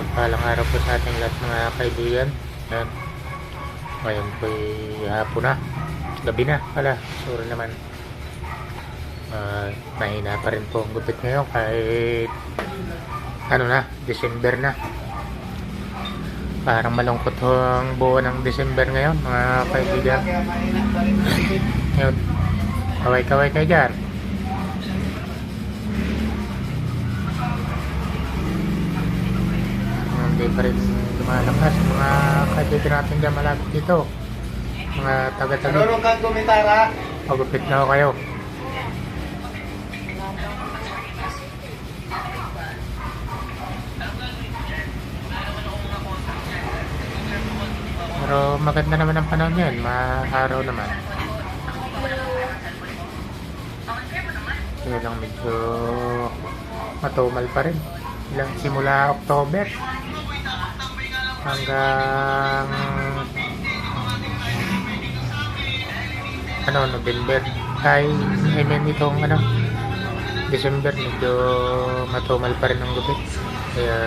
Magpalang araw po sa ating lahat mga kaibigan. Ayan. Ngayon po'y hapon na. Gabi na pala. Sure naman. Uh, mahina pa rin po ang gupit ngayon kahit ano na, December na. Parang malungkot ho ang buwan ng December ngayon mga kaibigan. Ngayon, kaway-kaway kayo dyan. Hindi pa rin lumalakas. Mga kaibigan natin dyan malapit dito. Mga taga-taga. Marunong kang kumitara? Pagupit na ho kayo. Pero maganda naman ang panahon yan. Maaraw naman. Yun lang medyo matumal pa rin. Ilang simula October hanggang ano, November. Ay, I mean itong ano, December, medyo matumal pa rin ang gupit. Kaya,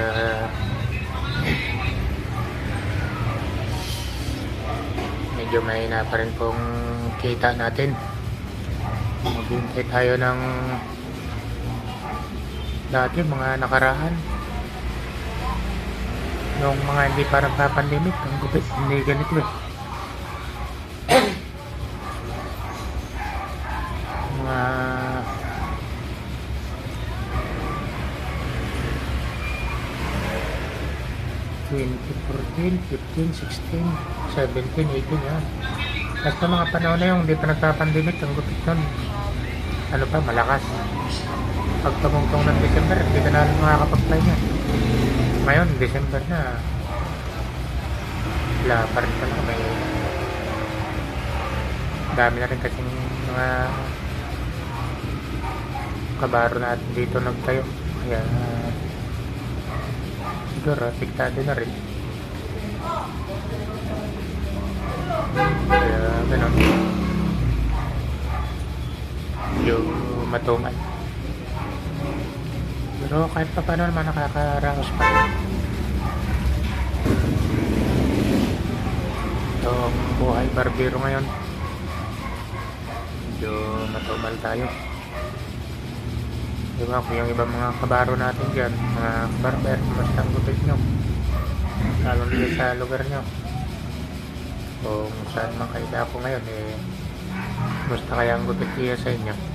medyo mahina pa rin pong kita natin. Maghintay tayo ng dati, mga nakaraan. Nung mga hindi pa nagpa-pandemic, ang gupit, hindi ganito eh. mga Twenty, fourteen, fifteen, sixteen, seventeen, eighteen, yan. Basta mga panahon na yung hindi pa nagpa-pandemic, ang gupit nun. Ano pa, malakas. Pag tumungtong ng December, hindi ka na makakapag-fly niya. Ngayon, December na. Wala pa rin pala. May dami na rin kasing mga kabaro natin dito nagtayo. Kaya siguro apektado na rin. Kaya ganun. Yung matumal. Pero kahit pa paano naman nakakaraos pa rin. Itong buhay barbero ngayon. Medyo matumal tayo. Diba kung yung ibang mga kabaro natin dyan, mga barber, kumusta ang gupit nyo? Lalo nila sa lugar nyo. Kung saan man kayo dako ngayon, eh, kumusta kaya ang gupit niya sa inyo?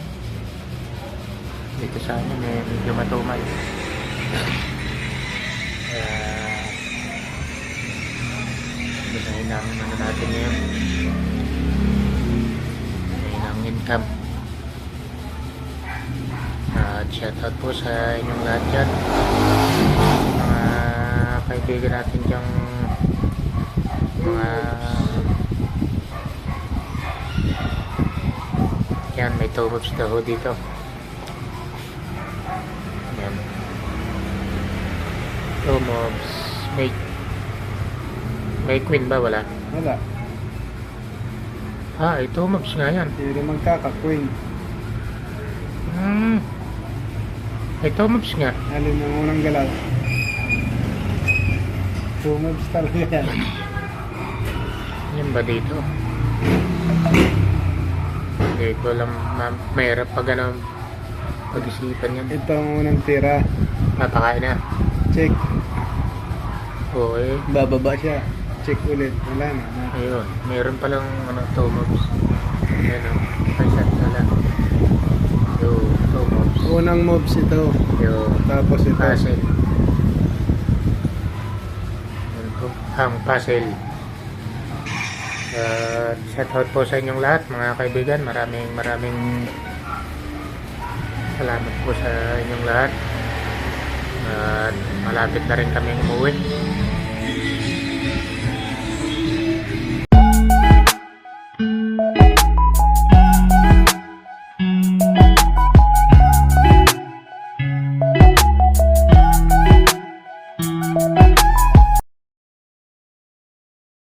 Dito sa amin, eh, medyo matumal. Kaya, Binahin ang ano natin ngayon. Binahin ang income. At shoutout po sa inyong lahat dyan. Mga kaibigan natin dyang mga yan, may tumobs na ho dito. Yan. Tumobs. May may queen ba? Wala. Wala. Ah, ito tumobs nga yan. Hindi magkakakwing. Hmm. May tumobs nga. Alin ang unang galaw? Tumabs talaga yan. Yan ba dito? Hindi ko alam. Ma- mahirap pag ano, pag-isipan yan. Ito ang unang tira. Napakain na. Check. Okay. Bababa siya. Check ulit. Wala na. na. Ayun. Meron palang ano, tumobs. Ayan o. Ay, shot na lang. Yo, tumobs. Unang mobs ito. Yo, Tapos ito. puzzle. Yan po. Ang puzzle. Uh, shout out po sa inyong lahat mga kaibigan. Maraming maraming salamat po sa inyong lahat. At malapit na rin kami umuwi.